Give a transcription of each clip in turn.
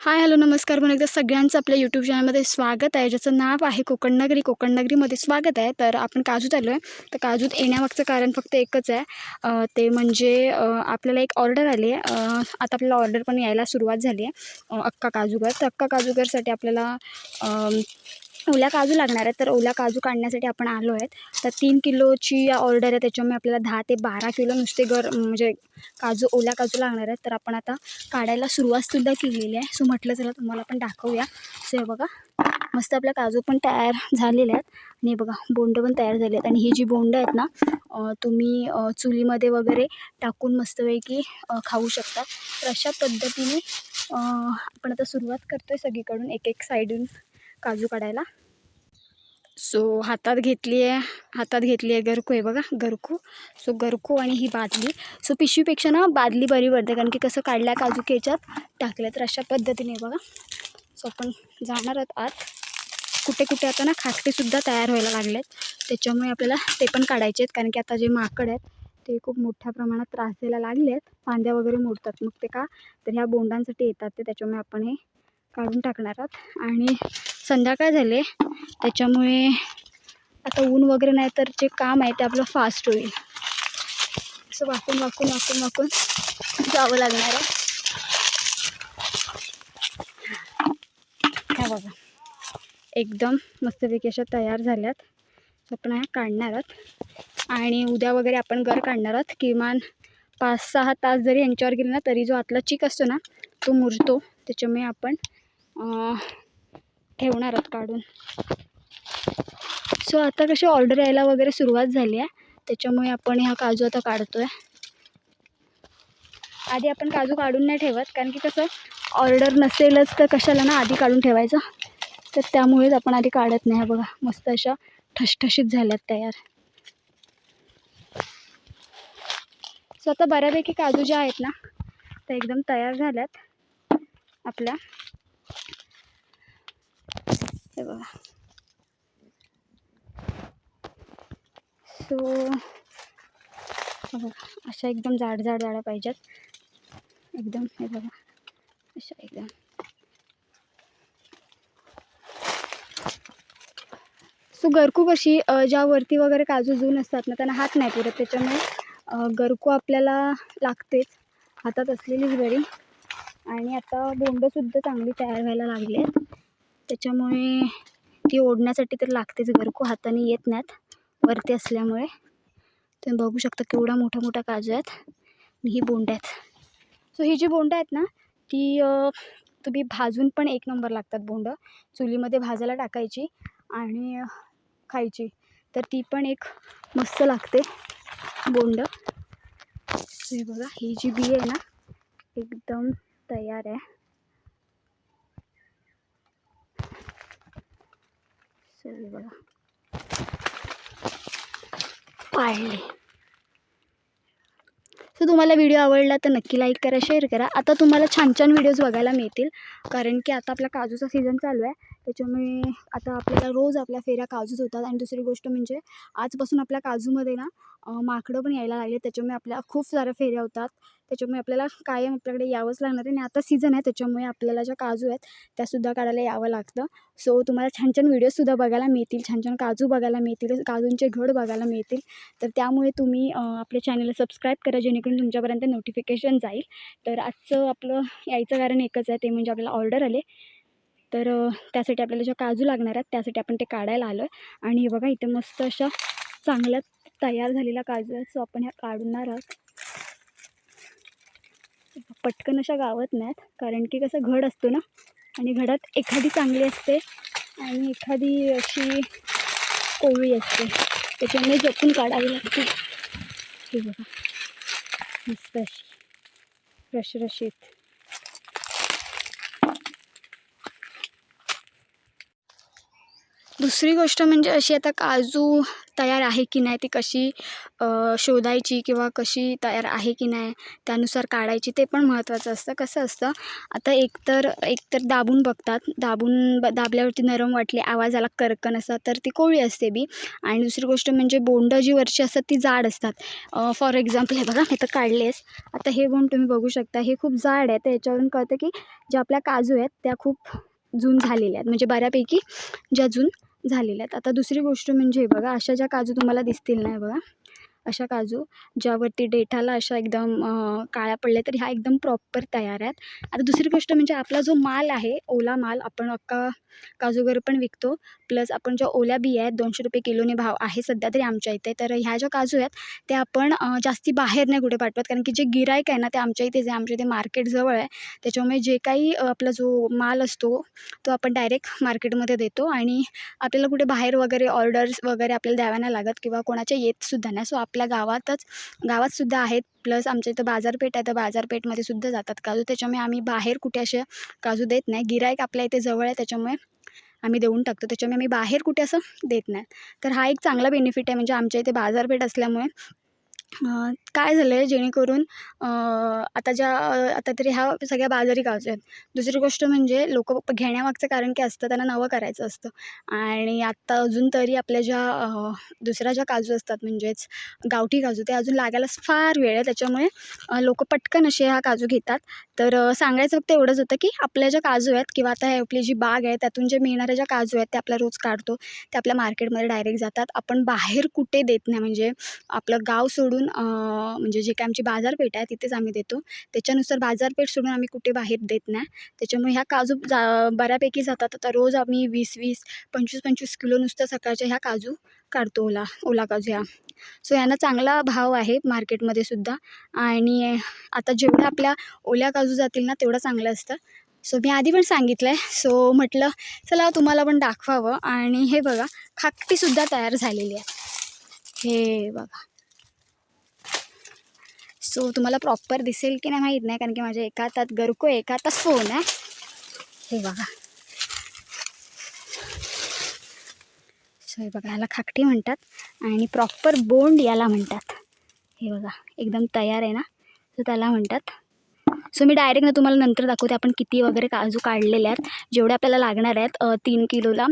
Hi hello नमस्कार. पण एकदा सगळ्यांचं आपल्या यूट्यूब चॅनलमध्ये स्वागत आहे. ज्याचं नाव आहे कोकण नगरी. कोकण नगरीमध्ये स्वागत आहे. तर आपण काजूत आलो आहे. तर काजूत येण्यामागचं कारण फक्त एकच आहे. ते म्हणजे आपल्याला एक ऑर्डर आली आहे. आता आपल्याला ऑर्डर पण यायला सुरुवात झाली आहे. अक्का काजूगर. तर अक्का काजूगरसाठी आपल्याला ओला ओल्या काजू लागणार आहेत. तर ओल्या काजू काढण्यासाठी आपण आलो आहेत. तर तीन किलोची ऑर्डर आहे. त्याच्यामुळे आपल्याला दहा ते बारा किलो नुसते गर म्हणजे काजू ओल्या काजू लागणार आहेत. तर आपण आता काढायला सुरुवातसुद्धा केलेली आहे. सो म्हटलं चला तुम्हाला पण दाखवूया. सो हे बघा मस्त आपल्या काजू पण तयार झालेले आहेत. आणि बघा बोंड पण तयार झाले आहेत. आणि ही जी बोंड आहेत ना तुम्ही चुलीमध्ये वगैरे टाकून मस्तपैकी खाऊ शकता. तर अशा पद्धतीने आपण आता सुरुवात करतो आहे सगळीकडून एक एक साईडून. काजू काढायला. सो हातात घेतली आहे हातात घेतली आहे गरकू आहे बघा गरकू. सो गरकू आणि ही बादली. सो पिशवीपेक्षा ना बादली बरी पडते कारण की कसं काढल्या काजू केच्यात टाकल्या तर अशा पद्धतीने बघा. सो आपण जाणार आहोत आत. कुठे कुठे आता ना खाकटेसुद्धा तयार व्हायला लागले आहेत त्याच्यामुळे आपल्याला ते पण काढायचे आहेत कारण की आता जे माकड आहेत ते खूप मोठ्या प्रमाणात त्रास द्यायला लागले आहेत फांद्या वगैरे मोडतात मग ते का? तर ह्या बोंडांसाठी येतात ते त्याच्यामुळे आपण हे काढून टाकणार आहोत. आणि संध्याकाळ झाले त्याच्यामुळे आता ऊन वगैरे नाही तर जे काम आहे ते आपलं फास्ट होईल. असं वाकून वाकून वाकून वाकून जावं लागणार आहे. हा बघा. एकदम मस्तपैकी अशा तयार झाल्यात. So आपण ह्या काढणार आहोत. आणि उद्या वगैरे आपण घर काढणार आहोत. किमान पाच सहा तास जरी यांच्यावर गेले ना तरी जो आतला चिक असतो ना तो मुरतो. त्याच्यामुळे आपण ठेवणार आहोत काढून. सो आता कशी ऑर्डर यायला वगैरे सुरुवात झाली आहे. त्याच्यामुळे आपण हा काजू आता काढतो आहे आधी आपण काजू काढून नाही ठेवत कारण की कसं ऑर्डर नसेलच तर कशाला ना आधी काढून ठेवायचं. तर त्यामुळेच आपण आधी काढत नाही. हा बघा मस्त अशा ठसठशीत झाल्यात तयार. सो आता बऱ्यापैकी काजू ज्या आहेत ना त्या एकदम तयार झाल्यात आपल्या. हे बघा. सो बघा. अशा एकदम जाड जाड जाड्या पाहिजेत. एकदम हे बघा. अशा एकदम. सो गरकू कशी ज्यावरती ज्या वरती वगैरे काजू जून असतात ना त्यांना हात नाही पुरत. त्याच्यामुळे गरकू आपल्याला लागतेच. हातात असलेलीच गरी आणि आता बोंडसुद्धा चांगली तयार व्हायला लागली आहेत त्याच्यामुळे ती ओढण्यासाठी तर लागतेच गरकू हाताने येत नाहीत वरती असल्यामुळे. तुम्ही बघू शकता केवढा मोठा मोठा काजू आहेत आणि ही बोंड आहेत. सो ही जी बोंड आहेत ना ती तुम्ही भाजून पण एक नंबर लागतात बोंड. चुलीमध्ये भाजायला टाकायची आणि खायची. तर ती पण एक मस्त लागते बोंड. हे बघा ही जी बी आहे ना एकदम तयार आहे. सो बघा. पाळली. सो तुम्हाला व्हिडिओ आवडला तर नक्की लाईक करा शेअर करा. आता तुम्हाला छान छान व्हिडिओज बघायला मिळतील. कारण की आता आपला काजूचा सीझन चालू आहे. त्याच्यामुळे आता आपल्याला रोज आपल्या फेऱ्या काजूच होतात. आणि दुसरी गोष्ट म्हणजे आजपासून आपल्या काजूमध्ये ना माकडं पण यायला लागले. त्याच्यामुळे आपल्या खूप साऱ्या फेऱ्या होतात. त्याच्यामुळे आपल्याला कायम आपल्याकडे यावंच लागणार आहे आणि आता सीझन आहे त्याच्यामुळे आपल्याला ज्या काजू आहेत त्यासुद्धा काढायला यावं लागतं. सो तुम्हाला छान छान व्हिडिओजसुद्धा बघायला मिळतील छान छान काजू बघायला मिळतील काजूंचे घड बघायला मिळतील. तर त्यामुळे तुम्ही आपल्या चॅनलला सबस्क्राईब करा जेणेकरून तुमच्यापर्यंत नोटिफिकेशन जाईल. तर आजचं आपलं यायचं कारण एकच आहे ते म्हणजे आपल्याला ऑर्डर आले. तर त्यासाठी आपल्याला ज्या काजू लागणार आहेत त्यासाठी आपण ते काढायला आलो आहे आणि हे बघा इथे मस्त अशा चांगल्या तयार झालेला काजू आहे सो आपण ह्या काढणार आहोत. पटकन अशा गावत नाहीत. कारण की कसं घड असतो ना आणि घडात एखादी चांगली असते आणि एखादी अशी कोवळी असते. त्याच्यामुळे जपून काढावी लागते. हे बघा. मस्त अशी. रशरशीत दुसरी गोष्ट म्हणजे अशी आता काजू तयार आहे की नाही ती कशी शोधायची किंवा कशी तयार आहे की नाही त्यानुसार काढायची ते पण महत्त्वाचं असतं. कसं असतं आता एकतर एकतर दाबून बघतात. दाबून ब दाबल्यावरती नरम वाटली आवाजाला कर्कन असतात तर ती कोळी असते बी. आणि दुसरी गोष्ट म्हणजे बोंडं जी वरची असतात ती जाड असतात. फॉर एक्झाम्पल हे बघा मी तर काढलेस. आता हे बोंड तुम्ही बघू शकता हे खूप जाड आहे. तर याच्यावरून कळतं की ज्या आपल्या काजू आहेत त्या खूप जून झालेल्या आहेत. म्हणजे बऱ्यापैकी ज्या जून झालेल्या आहेत. आता दुसरी गोष्ट म्हणजे बघा अशा ज्या काजू तुम्हाला दिसतील नाही बघा अशा काजू ज्यावरती डेठाला अशा एकदम काळ्या पडल्या तर ह्या एकदम प्रॉपर तयार आहेत. आता दुसरी गोष्ट म्हणजे आपला जो माल आहे ओला माल आपण अख्खा काजूगर पण विकतो. प्लस आपण ज्या ओल्या बिया आहेत दोनशे रुपये किलोने भाव आहे सध्या तरी आमच्या इथे तर ह्या ज्या काजू आहेत ते आपण जास्ती बाहेर नाही कुठे पाठवत. कारण की जे गिरायक आहे ना ते आमच्या इथेच आहे आमच्या इथे मार्केट जवळ आहे त्याच्यामुळे जे काही आपला जो माल असतो तो आपण डायरेक्ट मार्केटमध्ये देतो आणि आपल्याला कुठे बाहेर वगैरे ऑर्डर्स वगैरे आपल्याला द्याव्या नाही लागत किंवा कोणाच्या येतसुद्धा नाही. सो आपल्या गावातच गावातसुद्धा आहेत प्लस आमच्या इथं बाजारपेठ आहे तर बाजारपेठमध्ये सुद्धा जातात काजू. त्याच्यामुळे आम्ही बाहेर कुठे असे काजू देत नाही. गिरायक आपल्या इथे जवळ आहे त्याच्यामुळे आम्ही देऊन टाकतो. त्याच्यामुळे आम्ही बाहेर कुठे असं देत नाही. तर हा एक चांगला बेनिफिट आहे. म्हणजे आमच्या इथे बाजारपेठ असल्यामुळे काय झालं आहे जेणेकरून आता ज्या आता तरी ह्या सगळ्या बाजारी काजू आहेत. दुसरी गोष्ट म्हणजे लोक घेण्यामागचं कारण काय असतं त्यांना नवं करायचं असतं. आणि आत्ता अजून तरी आपल्या ज्या दुसऱ्या ज्या काजू असतात म्हणजेच गावठी काजू ते अजून लागायला फार वेळ आहे. त्याच्यामुळे लोक पटकन असे ह्या काजू घेतात. तर सांगायचं फक्त एवढंच होतं की आपल्या ज्या काजू आहेत किंवा आता हे आपली जी बाग आहे त्यातून जे मिळणाऱ्या ज्या काजू आहेत ते आपल्या रोज काढतो. ते आपल्या मार्केटमध्ये डायरेक्ट जातात. आपण बाहेर कुठे देत नाही. म्हणजे आपलं गाव सोडून सोडून म्हणजे जे काय आमची बाजारपेठ आहे तिथेच आम्ही देतो. त्याच्यानुसार बाजारपेठ सोडून आम्ही कुठे बाहेर देत नाही. त्याच्यामुळे ह्या काजू जा बऱ्यापैकी जातात. आता रोज आम्ही वीस वीस पंचवीस पंचवीस किलो नुसतं सकाळच्या ह्या काजू काढतो ओला ओला काजू ह्या. सो यांना चांगला भाव आहे मार्केटमध्ये सुद्धा. आणि आता जेवढं आपल्या ओल्या काजू जातील ना तेवढं चांगलं असतं. सो मी आधी पण सांगितलं आहे सो म्हटलं चला तुम्हाला पण दाखवावं. आणि हे बघा खाकटीसुद्धा तयार झालेली आहे. हे बघा. सो तुम्हाला प्रॉपर दिसेल की नाही माहीत नाही कारण की माझ्या एका हातात गरको एका हातात फोन आहे. हे बघा. सो हे बघा ह्याला खाकटी म्हणतात आणि प्रॉपर बोंड याला म्हणतात. हे बघा एकदम तयार आहे ना? तर त्याला म्हणतात सो मी डायरेक्ट ना तुम्हाला नंतर दाखवते आपण किती वगैरे काजू काढलेले आहेत. जेवढे आपल्याला लागणार आहेत तीन किलोला.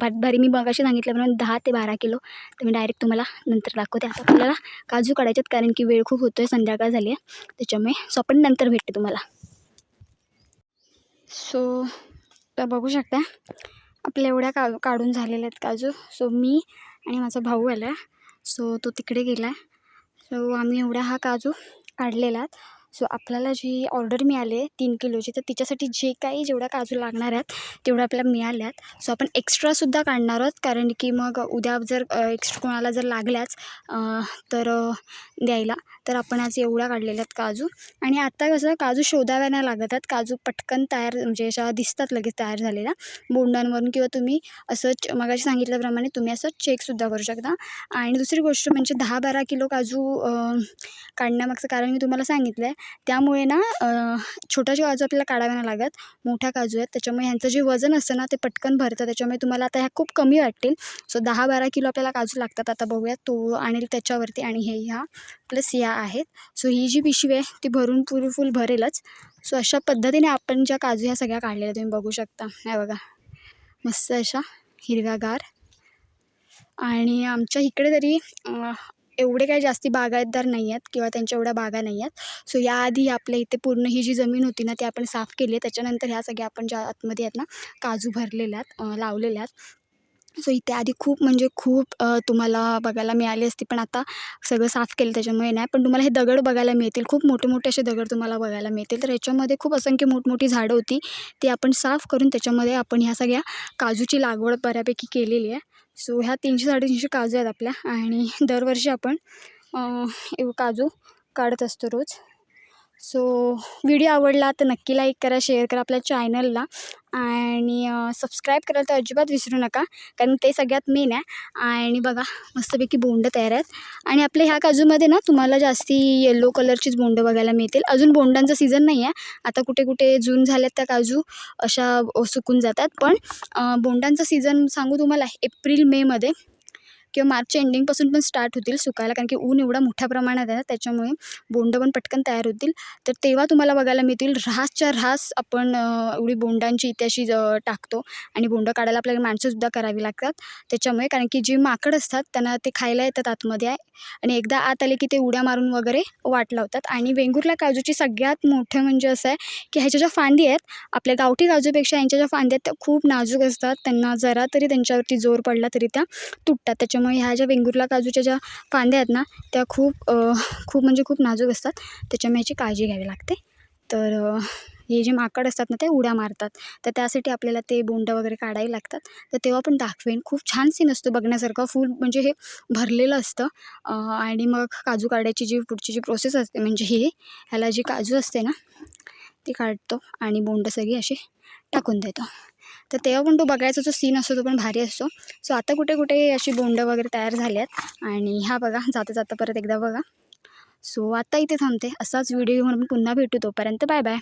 भात भारी मी मगाशी सांगितल्याप्रमाणे दहा ते बारा किलो. तर मी डायरेक्ट तुम्हाला नंतर दाखवते. आता आपल्याला काजू काढायचे आहेत कारण की वेळ खूप होतो आहे संध्याकाळ झाली आहे. त्याच्यामुळे सो आपण नंतर भेटते तुम्हाला. सो तर बघू शकता आपल्या एवढ्या का काढून झालेल्या आहेत काजू. सो मी आणि माझा भाऊ आला सो तो तिकडे गेला सो आम्ही एवढा हा काजू काढलेला आहेत सो आपल्याला जी ऑर्डर मिळाली आहे तीन किलोची तर तिच्यासाठी जे काही जेवढ्या काजू लागणार आहेत तेवढ्या आपल्याला मिळाल्या आहेत सो आपण एक्स्ट्रासुद्धा काढणार आहोत कारण की मग उद्या जर एक्स्ट्रा कोणाला जर लागल्याच तर द्यायला. तर आपण आज एवढा काढलेला आहेत काजू. आणि आता कसं काजू शोधाव्या नाही लागत आहेत. काजू पटकन तयार म्हणजे अशा दिसतात लगेच तयार झालेल्या. बोंडांवरून किंवा तुम्ही असं च मगाशी सांगितल्याप्रमाणे तुम्ही असं चेकसुद्धा करू शकता. आणि दुसरी गोष्ट म्हणजे दहा बारा किलो काजू काढण्यामागचं कारण मी तुम्हाला सांगितलं आहे त्यामुळे ना अ, छोटाचे काजू आपल्याला काढाव्या नाही लागत. मोठ्या काजू आहेत. त्याच्यामुळे ह्यांचं जे वजन असतं ना ते पटकन भरतं. त्याच्यामुळे तुम्हाला आता ह्या खूप कमी वाटतील. सो दहा बारा किलो आपल्याला काजू लागतात. आता बघूयात तो आणि त्याच्यावरती आणि हे ह्या. प्लस या आहेत. सो ही जी पिशवी आहे ती भरून पुरी फुल भरेलच. सो अशा पद्धतीने आपण ज्या काजू ह्या सगळ्या काढलेल्या तुम्ही बघू शकता. ह्या बघा. मस्त अशा हिरव्यागार. आणि आमच्या इकडे तरी एवढे काही जास्ती बागायतदार नाही आहेत किंवा त्यांच्या एवढ्या बागा नाही आहेत सो याआधी आपल्या इथे पूर्ण ही जी जमीन होती ना ती आपण साफ केली आहे. त्याच्यानंतर ह्या सगळ्या आपण ज्या आतमध्ये आहेत ना काजू भरलेल्या आहेत लावलेल्या आहेत. सो इथे आधी खूप म्हणजे खूप तुम्हाला बघायला मिळाली असती पण आता सगळं साफ केलं त्याच्यामुळे नाही. पण तुम्हाला हे दगड बघायला मिळतील. खूप मोठे मोठे असे दगड तुम्हाला बघायला मिळतील. तर ह्याच्यामध्ये खूप असंख्य मोठमोठी झाडं होती. ती आपण साफ करून त्याच्यामध्ये आपण ह्या सगळ्या काजूची लागवड बऱ्यापैकी केलेली आहे. सो ह्या तीनशे साडेतीनशे काजू आहेत आपल्या. आणि दरवर्षी आपण एव- काजू काढत असतो रोज. सो व्हिडिओ आवडला तर नक्की लाईक करा शेअर करा आपल्या चॅनलला आणि सबस्क्राईब करायला तर अजिबात विसरू नका कारण ते सगळ्यात मेन आहे. आणि बघा मस्तपैकी बोंड तयार आहेत. आणि आपल्या ह्या काजूमध्ये ना तुम्हाला जास्ती येल्लो कलरचीच बोंड बघायला मिळतील. अजून बोंडांचा सीझन नाही आहे आता कुठे कुठे जून झाल्यात त्या काजू अशा सुकून जातात. पण बोंडांचा सीझन सांगू तुम्हाला एप्रिल मेमध्ये किंवा मार्चच्या एंडिंगपासून पण स्टार्ट होतील सुकायला कारण की ऊन एवढा मोठ्या प्रमाणात आहे ना त्याच्यामुळे बोंड पण पटकन तयार होतील. तर तेव्हा तुम्हाला बघायला मिळतील ऱ्हासच्या ऱ्हास आपण एवढी बोंडांची इथे अशी टाकतो. आणि बोंड काढायला आपल्याला माणसंसुद्धा करावी लागतात. त्याच्यामुळे कारण की जी माकड असतात त्यांना ते खायला येतात आतमध्ये आहे. आणि एकदा आत आले की ते उड्या मारून वगैरे वाट लावतात. आणि वेंगुर्ला काजूची सगळ्यात मोठं म्हणजे असं आहे की ह्याच्या ज्या फांदी आहेत आपल्या गावठी काजूपेक्षा यांच्या ज्या फांद्या आहेत त्या खूप नाजूक असतात. त्यांना जरा तरी त्यांच्यावरती जोर पडला तरी त्या तुटतात. त्याच्यामुळे ह्या ज्या वेंगुर्ला काजूच्या ज्या फांद्या आहेत ना त्या खूप खूप म्हणजे खूप नाजूक असतात. त्याच्यामुळे याची काळजी घ्यावी लागते. तर हे जे माकड असतात ना ते उड्या मारतात. तर त्यासाठी आपल्याला ते बोंड वगैरे काढावी लागतात. तर तेव्हा पण दाखवेन. खूप छान सीन असतो बघण्यासारखं. फुल म्हणजे हे भरलेलं असतं. आणि मग काजू काढायची जी पुढची जी प्रोसेस असते म्हणजे ही ह्याला जी काजू असते ना ती काढतो आणि बोंड सगळी अशी टाकून देतो. तर तेव्हा पण तो बघायचा जो सीन असतो तो पण भारी असतो. सो आता कुठे कुठे अशी बोंडं वगैरे तयार झाली आहेत आणि ह्या बघा जाता जाता परत एकदा बघा. सो आता इथे थांबते. असाच व्हिडिओ घेऊन आपण पुन्हा भेटू तोपर्यंत. Bye bye